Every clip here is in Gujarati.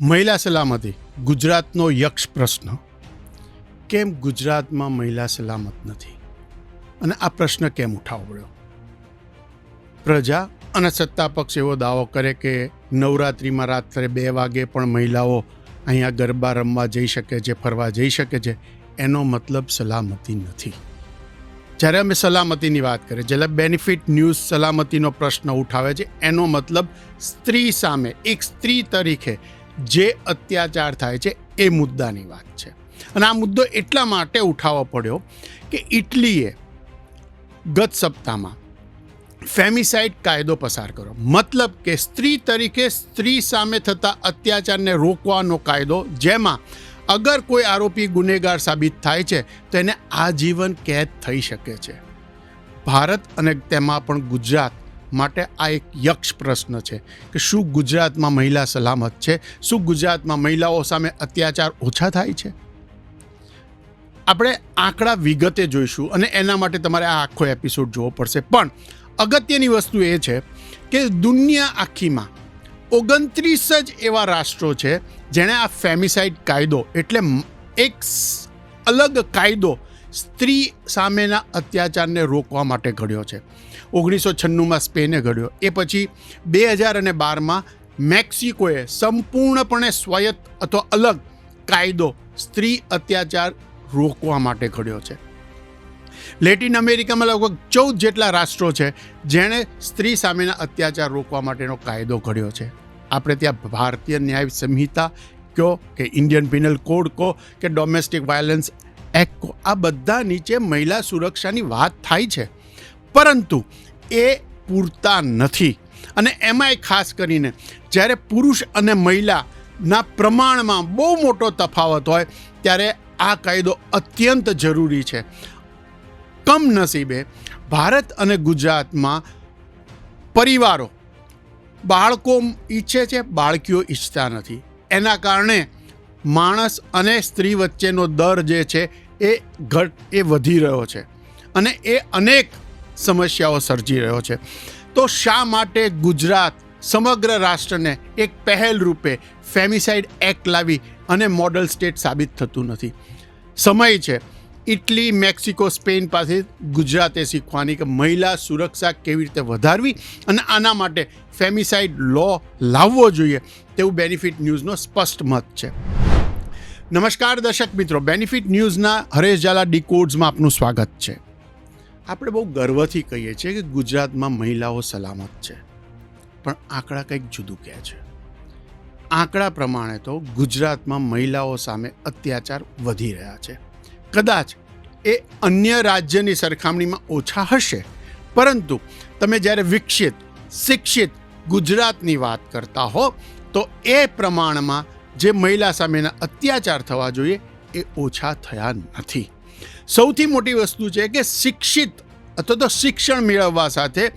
મહિલા સલામતી, ગુજરાતનો યક્ષ પ્રશ્ન. કેમ ગુજરાતમાં મહિલા સલામત નથી? અને આ પ્રશ્ન કેમ ઉઠાવવો પડ્યો પ્રજા અને સત્તા પક્ષ એવો દાવો કરે કે નવરાત્રિમાં રાત્રે બે વાગે પણ મહિલાઓ અહીંયા ગરબા રમવા જઈ શકે છે, ફરવા જઈ શકે છે, એનો મતલબ સલામતી નથી. જ્યારે અમે સલામતીની વાત કરીએ, જ્યારે બેનિફિટ ન્યૂઝ સલામતીનો પ્રશ્ન ઉઠાવે છે, એનો મતલબ સ્ત્રી સામે, એક સ્ત્રી તરીકે જે અત્યાચાર થાય છે એ મુદ્દાની વાત છે. અને આ મુદ્દો એટલા માટે ઉઠાવવો પડ્યો કે ઇટલીએ ગત સપ્તાહમાં ફેમિસાઇડ કાયદો પસાર કર્યો. મતલબ કે સ્ત્રી તરીકે સ્ત્રી સામે થતા અત્યાચારને રોકવાનો કાયદો, જેમાં અગર કોઈ આરોપી ગુનેગાર સાબિત થાય છે, તો એને આજીવન કેદ થઈ શકે છે. ભારત અને તેમાં પણ ગુજરાત માટે આ એક યક્ષ પ્રશ્ન છે કે શું ગુજરાતમાં મહિલા સલામત છે? શું ગુજરાતમાં મહિલાઓ સામે અત્યાચાર ઓછા થાય છે? આપણે આંકડા વિગતે જોઈશું અને એના માટે તમારે આ આખો એપિસોડ જોવો પડશે. પણ અગત્યની વસ્તુ એ છે કે દુનિયા આખીમાં ઓગણત્રીસ જ એવા રાષ્ટ્રો છે જેણે આ ફેમિસાઇડ કાયદો એટલે એક અલગ કાયદો સ્ત્રી સામેના અત્યાચારને રોકવા માટે ઘડ્યો છે. ઓગણીસો છન્નુંમાં સ્પેને ઘડ્યો. એ પછી બે હજાર અને બારમાં મેક્સિકોએ સંપૂર્ણપણે સ્વાયત્ત અથવા અલગ કાયદો સ્ત્રી અત્યાચાર રોકવા માટે ઘડ્યો છે. લેટિન અમેરિકામાં લગભગ ચૌદ જેટલા રાષ્ટ્રો છે જેણે સ્ત્રી સામેના અત્યાચાર રોકવા માટેનો કાયદો ઘડ્યો છે. આપણે ત્યાં ભારતીય ન્યાય સંહિતા કહો કે ઇન્ડિયન પિનલ કોડ કહો કે ડોમેસ્ટિક વાયલન્સ એક્ટ કહો આ બધા નીચે મહિલા સુરક્ષાની વાત થાય છે. પરંતુ એ પૂરતા નથી. અને એમાંય ખાસ કરીને જ્યારે પુરુષ અને મહિલાના પ્રમાણમાં બહુ મોટો તફાવત હોય, ત્યારે આ કાયદો અત્યંત જરૂરી છે. કમનસીબે ભારત અને ગુજરાતમાં પરિવારો, બાળકો ઈચ્છે છે, બાળકીઓ ઈચ્છતા નથી. એના કારણે માણસ અને સ્ત્રી વચ્ચેનો દર જે છે એ ઘટ એ વધી રહ્યો છે અને એ અનેક સમસ્યાઓ સર્જી રહ્યો છે. તો શા માટે ગુજરાત સમગ્ર રાષ્ટ્રને એક પહેલ રૂપે ફેમિસાઇડ એક્ટ લાવી અને મોડલ સ્ટેટ સાબિત થતું નથી? સમય છે. ઇટલી, મેક્સિકો, સ્પેન પાસે ગુજરાતે શીખવાની કે મહિલા સુરક્ષા કેવી રીતે વધારવી અને આના માટે ફેમિસાઇડ લો લાવવો જોઈએ તેવું બેનિફિટ ન્યૂઝનો સ્પષ્ટ મત છે. નમસ્કાર દર્શક મિત્રો બેનિફિટ ન્યૂઝના હરેશ ઝાલા ડીકોડ્સમાં આપનું સ્વાગત છે. આપણે બહુ ગર્વથી કહીએ છીએ કે ગુજરાતમાં મહિલાઓ સલામત છે, પણ આંકડા કંઈક જુદું કહે છે. આંકડા પ્રમાણે તો ગુજરાતમાં મહિલાઓ સામે અત્યાચાર વધી રહ્યા છે. કદાચ એ અન્ય રાજ્યની સરખામણીમાં ઓછા હશે, પરંતુ તમે જ્યારે વિકસિત, શિક્ષિત ગુજરાતની વાત કરતા હો, તો એ પ્રમાણમાં જે મહિલા સામેના અત્યાચાર થવા જોઈએ એ ઓછા થયા નથી. સૌથી મોટી વસ્તુ છે કે શિક્ષિત અથવા તો શિક્ષણ મેળવવા સાથે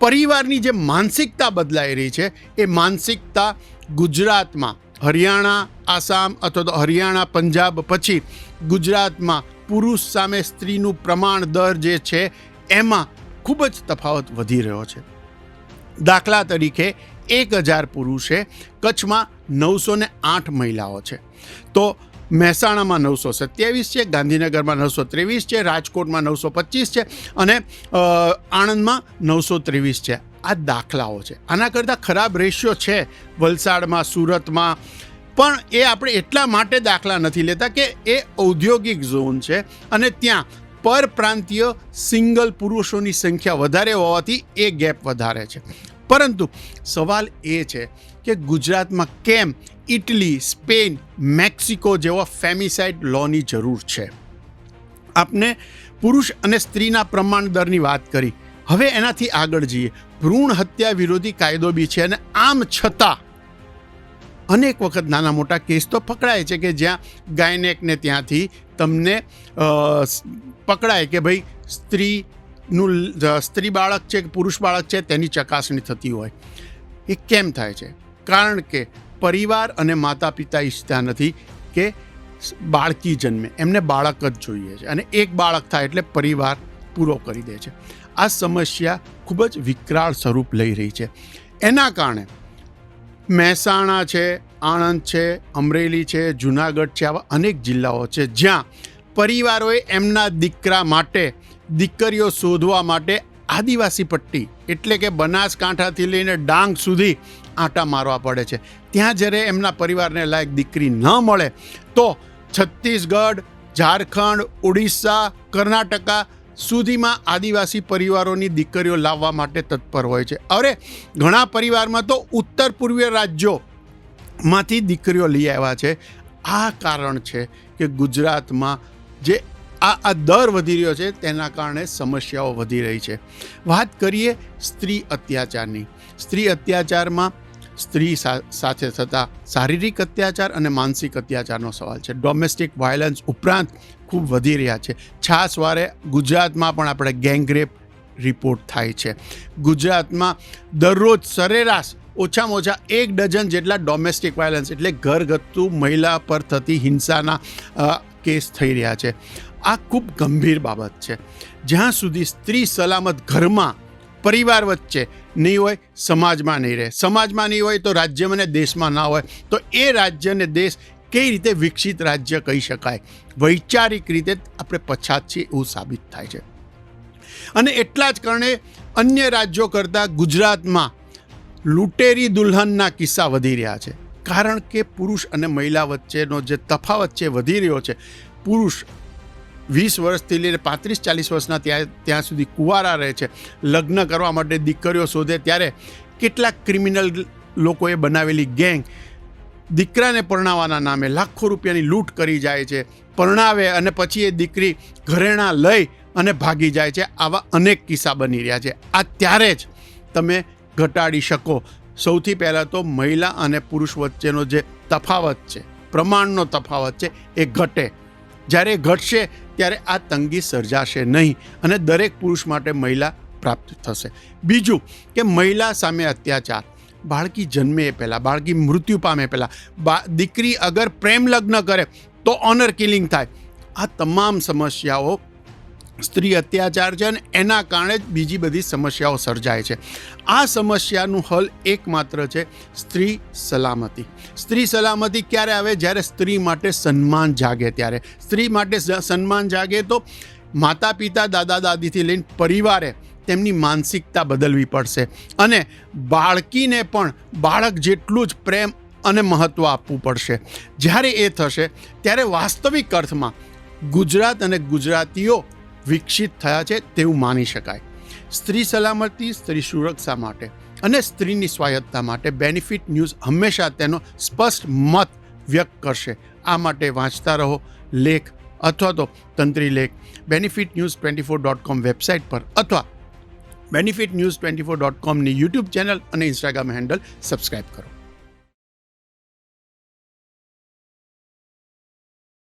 પરિવારની જે માનસિકતા બદલાઈ રહી છે એ માનસિકતા ગુજરાતમાં હરિયાણા, આસામ અથવા તો હરિયાણા, પંજાબ પછી ગુજરાતમાં પુરુષ સામે સ્ત્રીનું પ્રમાણ દર જે છે, એમાં ખૂબ જ તફાવત વધી રહ્યો છે. દાખલા તરીકે એક હજાર પુરુષે કચ્છમાં નવસો ને આઠ મહિલાઓ છે. તો મહેસાણામાં નવસો સત્યાવીસ છે, ગાંધીનગરમાં નવસો ત્રેવીસ છે, રાજકોટમાં નવસો પચીસ છે અને આણંદમાં નવસો ત્રેવીસ છે. આ દાખલાઓ છે. આના કરતાં ખરાબ રેશિયો છે વલસાડમાં, સુરતમાં. પણ એ આપણે એટલા માટે દાખલા નથી લેતા કે એ ઔદ્યોગિક ઝોન છે અને ત્યાં પર પ્રાંતીય સિંગલ પુરુષોની સંખ્યા વધારે હોવાથી એ ગેપ વધારે છે. પરંતુ સવાલ એ છે કે ગુજરાતમાં કેમ ઇટલી, સ્પેન, મેક્સિકો જેવા ફેમિસાઇડ લોની જરૂર છે? આપણે પુરુષ અને સ્ત્રીના પ્રમાણ દરની વાત કરી. હવે એનાથી આગળ જઈએ. ભ્રૂણ હત્યા વિરોધી કાયદો બી છે અને આમ છતાં અનેક વખત નાના મોટા કેસ તો પકડાય છે કે જ્યાં ગાયનેકને ત્યાંથી તમને પકડાય કે ભાઈ સ્ત્રીનું લ- સ્ત્રી બાળક છે કે પુરુષ બાળક છે તેની ચકાસણી થતી હોય. એ કેમ થાય છે? કારણ કે પરિવાર અને માતા પિતા ઈચ્છતા નથી કે બાળકી જન્મે. એમને બાળક જ જોઈએ છે અને એક બાળક થાય એટલે પરિવાર પૂરો કરી દે છે. આ સમસ્યા ખૂબ જ વિકરાળ સ્વરૂપ લઈ રહી છે. એના કારણે મહેસાણા છે, આણંદ છે, અમરેલી છે, જુનાગઢ છે, આવા અનેક જિલ્લાઓ છે જ્યાં પરિવારોએ એમના દીકરા માટે દીકરીઓ શોધવા માટે આદિવાસી પટ્ટી, એટલે કે બનાસકાંઠાથી લઈને ડાંગ સુધી આંટા મારવા પડે છે. ત્યાં જ્યારે એમના પરિવારને લાયક દીકરી ન મળે, તો છત્તીસગઢ, ઝારખંડ, ઓડિશા, કર્ણાટકા સુધીમાં આદિવાસી પરિવારોની દીકરીઓ લાવવા માટે તત્પર હોય છે. અરે, ઘણા પરિવારમાં તો ઉત્તર પૂર્વીય રાજ્યોમાંથી દીકરીઓ લઈ આવ્યા છે. આ કારણ છે કે ગુજરાતમાં જે આ આ દર વધી રહ્યો છે, તેના કારણે સમસ્યાઓ વધી રહી છે. વાત કરીએ સ્ત્રી અત્યાચારની. સ્ત્રી અત્યાચારમાં સ્ત્રી સાથે થતા શારીરિક અત્યાચાર અને માનસિક અત્યાચારનો સવાલ છે. ડોમેસ્ટિક વાયલન્સ ઉપરાંત ખૂબ વધી રહ્યા છે. છાસવારે ગુજરાતમાં પણ આપણે ગેંગરેપ રિપોર્ટ થાય છે. ગુજરાતમાં દરરોજ સરેરાશ ઓછામાં ઓછા એક ડઝન જેટલા ડોમેસ્ટિક વાયલન્સ એટલે ઘરગથ્થુ મહિલા પર થતી હિંસાના કેસ થઈ રહ્યા છે. આ ખૂબ ગંભીર બાબત છે. જ્યાં સુધી સ્ત્રી સલામત ઘરમાં પરિવાર વચ્ચે નહીં હોય, સમાજમાં નહીં રહે. સમાજમાં નહીં હોય તો રાજ્યમાં ને દેશમાં ના હોય. તો એ રાજ્ય ને દેશ કઈ રીતે વિકસિત રાજ્ય કહી શકાય? વૈચારિક રીતે આપણે પછાત છીએ એવું સાબિત થાય છે. અને એટલા જ કારણે અન્ય રાજ્યો કરતાં ગુજરાતમાં લૂંટેરી દુલ્હનના કિસ્સા વધી રહ્યા છે. કારણ કે પુરુષ અને મહિલા વચ્ચેનો જે તફાવત છે, વધી રહ્યો છે. પુરુષ વીસ વર્ષથી લઈને પાંત્રીસ, ચાલીસ વર્ષના ત્યાં ત્યાં સુધી કુંવારા રહે છે. લગ્ન કરવા માટે દીકરીઓ શોધે ત્યારે કેટલાક ક્રિમિનલ લોકોએ બનાવેલી ગેંગ દીકરાને પરણાવવાના નામે લાખો રૂપિયાની લૂંટ કરી જાય છે, પરણાવે અને પછી એ દીકરી ઘરેણાં લઈ અને ભાગી જાય છે. આવા અનેક કિસ્સા બની રહ્યા છે. આ ત્યારે જ તમે ઘટાડી શકો. સૌથી પહેલાં તો મહિલા અને પુરુષ વચ્ચેનો જે તફાવત છે, પ્રમાણનો તફાવત છે, એ ઘટે. જ્યારે ઘટશે ત્યારે આ તંગી સર્જાશે નહીં અને દરેક પુરુષ માટે મહિલા પ્રાપ્ત થશે. બીજું કે મહિલા સામે અત્યાચાર. બાળકી જન્મે એ પહેલાં, બાળકી મૃત્યુ પામે પહેલાં. બા, દીકરી અગર પ્રેમ લગ્ન કરે તો ઓનર કિલિંગ થાય. આ તમામ સમસ્યાઓ સ્ત્રી અત્યાચાર છે અને એના કારણે જ બીજી બધી સમસ્યાઓ સર્જાય છે. આ સમસ્યાનું હલ એકમાત્ર છે સ્ત્રી સલામતી. સ્ત્રી સલામતી ક્યારે આવે? જ્યારે સ્ત્રી માટે સન્માન જાગે ત્યારે. સ્ત્રી માટે સન્માન જાગે તો માતા પિતા દાદા દાદીથી લઈને પરિવારે તેમની માનસિકતા બદલવી પડશે. અને બાળકીને પણ બાળક જેટલું જ પ્રેમ અને મહત્ત્વ આપવું પડશે. જ્યારે એ થશે, ત્યારે વાસ્તવિક અર્થમાં ગુજરાત અને ગુજરાતીઓ વિકસિત થયા છે તેવું માની શકાય. સ્ત્રી સલામતી, સ્ત્રી સુરક્ષા માટે અને સ્ત્રીની સ્વાયત્તતા માટે બેનિફિટ ન્યૂઝ હંમેશા તેનો સ્પષ્ટ મત વ્યક્ત કરશે. આ માટે વાંચતા રહો લેખ અથવા તો તંત્રી લેખ. Benefit news twenty four dot com website પર અથવા benefit news twenty four dot કોમની YouTube channel અને ઇન્સ્ટાગ્રામ હેન્ડલ સબસ્ક્રાઇબ કરો.